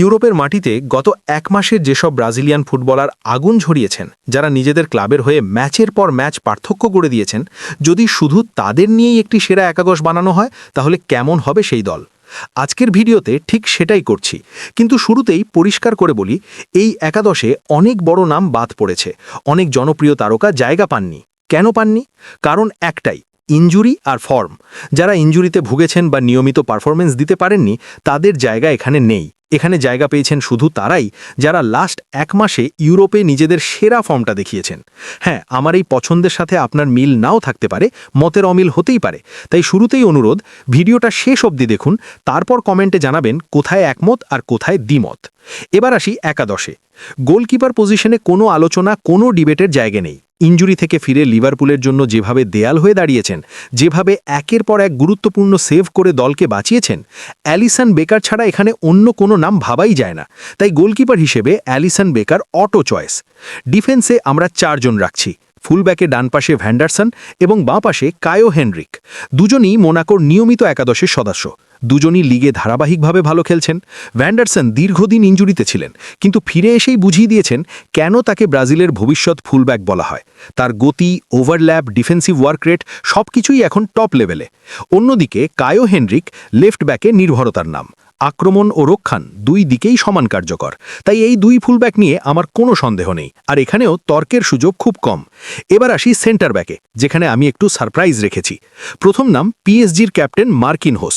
ইউরোপের মাটিতে গত এক মাসের যেসব ব্রাজিলিয়ান ফুটবলার আগুন ঝরিয়েছেন, যারা নিজেদের ক্লাবের হয়ে ম্যাচের পর ম্যাচ পার্থক্য করে দিয়েছেন, যদি শুধু তাদের নিয়েই একটি সেরা একাদশ বানানো হয়, তাহলে কেমন হবে সেই দল? আজকের ভিডিওতে ঠিক সেটাই করছি, কিন্তু শুরুতেই পরিষ্কার করে বলি, এই একাদশে অনেক বড় নাম বাদ পড়েছে, অনেক জনপ্রিয় তারকা জায়গা পাননি। কেন পাননি? কারণ একটাই ইঞ্জুরি আর ফর্ম। যারা ইঞ্জুরিতে ভুগেছেন বা নিয়মিত পারফরমেন্স দিতে পারেননি, তাদের জায়গা এখানে নেই। এখানে জায়গা পেয়েছেন শুধু তারাই, যারা লাস্ট এক মাসে ইউরোপে নিজেদের সেরা ফর্মটা দেখিয়েছেন। হ্যাঁ আমার এই পছন্দের সাথে আপনার মিল নাও থাকতে পারে, মতের অমিল হতেই পারে। তাই শুরুতেই অনুরোধ, ভিডিওটা শেষ অবধি দেখুন, তারপর কমেন্টে জানাবেন কোথায় একমত আর কোথায় দ্বিমত। এবার আসি একাদশে। গোলকিপার পজিশনে কোনো আলোচনা, কোনো ডিবেটের জায়গা নেই। ইঞ্জুরি থেকে ফিরে লিভারপুলের জন্য যেভাবে দেয়াল হয়ে দাঁড়িয়েছেন, যেভাবে একের পর এক গুরুত্বপূর্ণ সেভ করে দলকে বাঁচিয়েছেন, অ্যালিসন বেকার ছাড়া এখানে অন্য কোনো নাম ভাবাই যায় না। তাই গোলকিপার হিসেবে অ্যালিসন বেকার অটো চয়েস। ডিফেন্সে আমরা চারজন রাখছি, ফুলব্যাকে ডান পাশে ভ্যান্ডারসন এবং বাঁ পাশে কায়ো হেনরিক। দুজনই মোনাকোর নিয়মিত একাদশের সদস্য। দুজনই লিগে ধারাবাহিকভাবে ভালো খেলছেন। ভ্যান্ডারসন দীর্ঘদিন ইঞ্জুরিতে ছিলেন, কিন্তু ফিরে এসেই বুঝিয়ে দিয়েছেন কেন তাকে ব্রাজিলের ভবিষ্যৎ ফুলব্যাক বলা হয়। তার গতি, ওভারল্যাপ, ডিফেন্সিভ ওয়ার্ক রেট সবকিছুই এখন টপ লেভেলে। অন্যদিকে কায়ো হেনরিক লেফট ব্যাকে নির্ভরতার নাম। আক্রমণ ও রক্ষান দুই দিকেই সমান কার্যকর। তাই এই দুই ফুলব্যাক নিয়ে আমার কোনো সন্দেহ নেই। আর এখানেও তর্কের সুযোগ খুব কম। এবার আসি সেন্টার ব্যাকে, যেখানে আমি একটু সারপ্রাইজ রেখেছি। প্রথম নাম পিএসজির ক্যাপ্টেন মার্কিন হোস।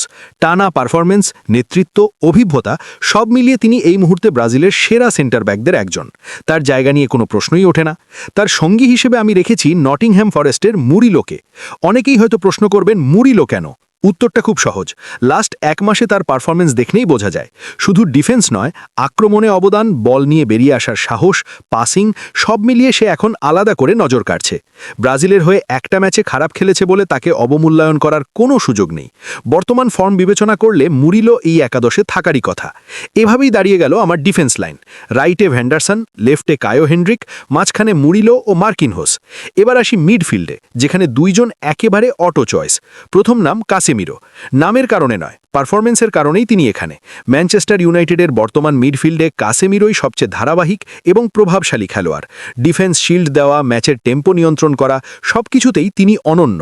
টানা পারফরমেন্স নেতৃত্ব, অভিজ্ঞতা সব মিলিয়ে তিনি এই মুহূর্তে ব্রাজিলের সেরা সেন্টার ব্যাকদের একজন। তার জায়গা নিয়ে কোনো প্রশ্নই ওঠে না। তার সঙ্গী হিসেবে আমি রেখেছি নটিংহ্যাম ফরেস্টের মুরিলোকে। অনেকেই হয়তো প্রশ্ন করবেন, মুরিলো কেন? উত্তরটা খুব সহজ। লাস্ট এক মাসে তার পারফরমেন্স দেখলেই বোঝা যায়। শুধু ডিফেন্স নয়, আক্রমণে অবদান, বল নিয়ে বেরিয়ে আসার সাহস পাসিং সব মিলিয়ে সে এখন আলাদা করে নজর কাটছে ব্রাজিলের হয়ে একটা ম্যাচে খারাপ খেলেছে বলে তাকে অবমূল্যায়ন করার কোনো সুযোগ নেই। বর্তমান ফর্ম বিবেচনা করলে মুরিলো এই একাদশে থাকারই কথা। এভাবেই দাঁড়িয়ে গেল আমার ডিফেন্স লাইন রাইটে ভ্যান্ডারসন লেফটে কায়ো হেন্ড্রিক মাঝখানে মুরিলো ও মার্কিন হোস এবার আসি মিডফিল্ডে যেখানে দুইজন একেবারে অটো চয়েস প্রথম নাম কাসেমিরো নামের কারণে নয়। পারফরমেন্সের কারণেই তিনি এখানে। ম্যানচেস্টার ইউনাইটেডের বর্তমান মিডফিল্ডে কাসেমিরোই সবচেয়ে ধারাবাহিক এবং প্রভাবশালী খেলোয়াড়। ডিফেন্স শিল্ড দেওয়া, ম্যাচের টেম্পো নিয়ন্ত্রণ করা, সবকিছুতেই তিনি অনন্য।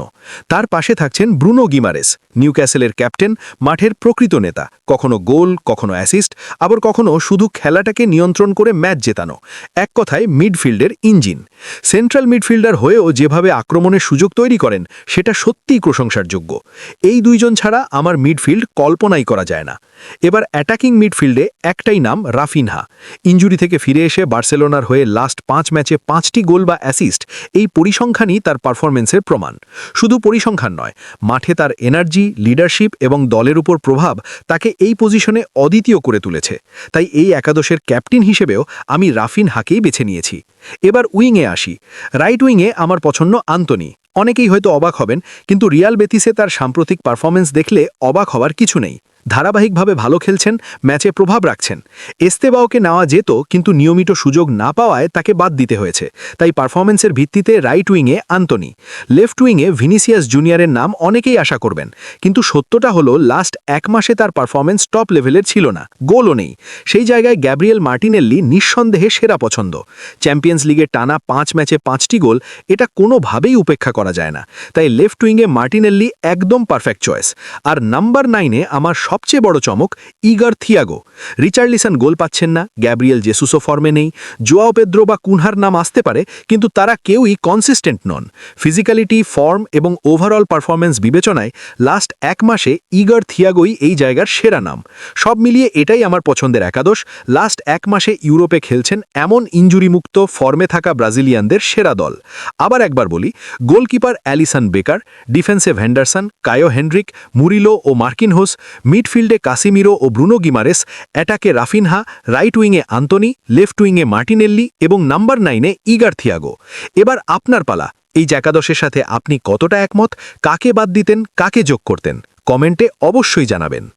তার পাশে থাকছেন ব্রুনো গিমারেস, নিউক্যাসেলের ক্যাপ্টেন, মাঠের প্রকৃত নেতা। কখনো গোল, কখনো অ্যাসিস্ট, আবার কখনো শুধু খেলাটাকে নিয়ন্ত্রণ করে ম্যাচ জেতানো। এক কথায়, মিডফিল্ডের ইঞ্জিন। সেন্ট্রাল মিডফিল্ডার হয়েও যেভাবে আক্রমণের সুযোগ তৈরি করেন, সেটা সত্যিই প্রশংসার যোগ্য এই দুইজন ছাড়া আমার মিডফিল্ড কল্পনাই করা যায় না। এবার অ্যাটাকিং মিডফিল্ডে একটাই নাম রাফিনহা। ইঞ্জুরি থেকে ফিরে এসে বার্সেলোনার হয়ে লাস্ট পাঁচ ম্যাচে পাঁচটি গোল বা অ্যাসিস্ট এই পরিসংখ্যানই তার পারফরমেন্সের প্রমাণ। শুধু পরিসংখ্যান নয়, মাঠে তার এনার্জি লিডারশিপ এবং দলের উপর প্রভাব তাকে এই পজিশনে অদ্বিতীয় করে তুলেছে। তাই এই একাদশের ক্যাপ্টেন হিসেবেও আমি রাফিন হাকেই বেছে নিয়েছি। এবার উইংয়ে আসি। রাইট উইংয়ে আমার পছন্দ আন্তনি। অনেকেই হয়তো অবাক হবেন, কিন্তু রিয়াল বেতিসে তার সাম্প্রতিক পারফরমেন্স দেখলে অবাক হওয়ার কিছু নেই। ধারাবাহিকভাবে ভালো খেলছেন, ম্যাচে প্রভাব রাখছেন। এস্তেবাওকে নেওয়া যেত, কিন্তু নিয়মিত সুযোগ না পাওয়ায় তাকে বাদ দিতে হয়েছে। তাই পারফরমেন্সের ভিত্তিতে রাইট উইংয়ে আন্তনি, লেফট উইংয়ে ভিনিসিয়াস জুনিয়রের নাম অনেকেই আশা করবেন। কিন্তু সত্যটা হলো, লাস্ট এক মাসে তার পারফরমেন্স টপ লেভেলের ছিল না, গোলও নেই। সেই জায়গায় গ্যাব্রিয়েল মার্টিনেল্লি নিঃসন্দেহে সেরা পছন্দ। চ্যাম্পিয়ন্স লিগে টানা পাঁচ ম্যাচে পাঁচটি গোল, এটা কোনোভাবেই উপেক্ষা করা যায় না। তাই লেফট উইংয়ে মার্টিনেল্লি একদম পারফেক্ট চয়েস। আর নাম্বার নাইনে আমার সবচেয়ে বড় চমক ইগার থিয়াগো। রিচার্লিসন গোল পাচ্ছেন না, গ্যাব্রিয়েল জেসুসও ফর্মে নেই, জোয়াও পেদ্রো বা কুনহার নাম আসতে পারে, কিন্তু তারা কেউই কনসিস্টেন্ট নন। ফিজিক্যালিটি ফর্ম এবং ওভারঅল পারফরমেন্স বিবেচনায় লাস্ট এক মাসে ইগার থিয়াগোই এই জায়গার সেরা নাম। সব মিলিয়ে এটাই আমার পছন্দের একাদশ। লাস্ট এক মাসে ইউরোপে খেলছেন এমন ইঞ্জুরিমুক্ত ফর্মে থাকা ব্রাজিলিয়ানদের সেরা দল। আবার একবার বলি গোলকিপার অ্যালিসন বেকার ডিফেন্সে ভ্যান্ডারসন কায়ো হেনরিক মুরিলো ও মার্কিন হোস মিডফিল্ডে কাসিমিরো ও ব্রুনো গিমারেস, অ্যাটাকে রাফিনহা, রাইট উইংয়ে আন্তনি, লেফট উইংয়ে মার্টিনেল্লি এবং নাম্বার নাইনে ইগার থিয়াগো। এবার আপনার পালা। এই জ্যাকাদশের সাথে আপনি কতটা একমত? কাকে বাদ দিতেন? কাকে যোগ করতেন? কমেন্টে অবশ্যই জানাবেন।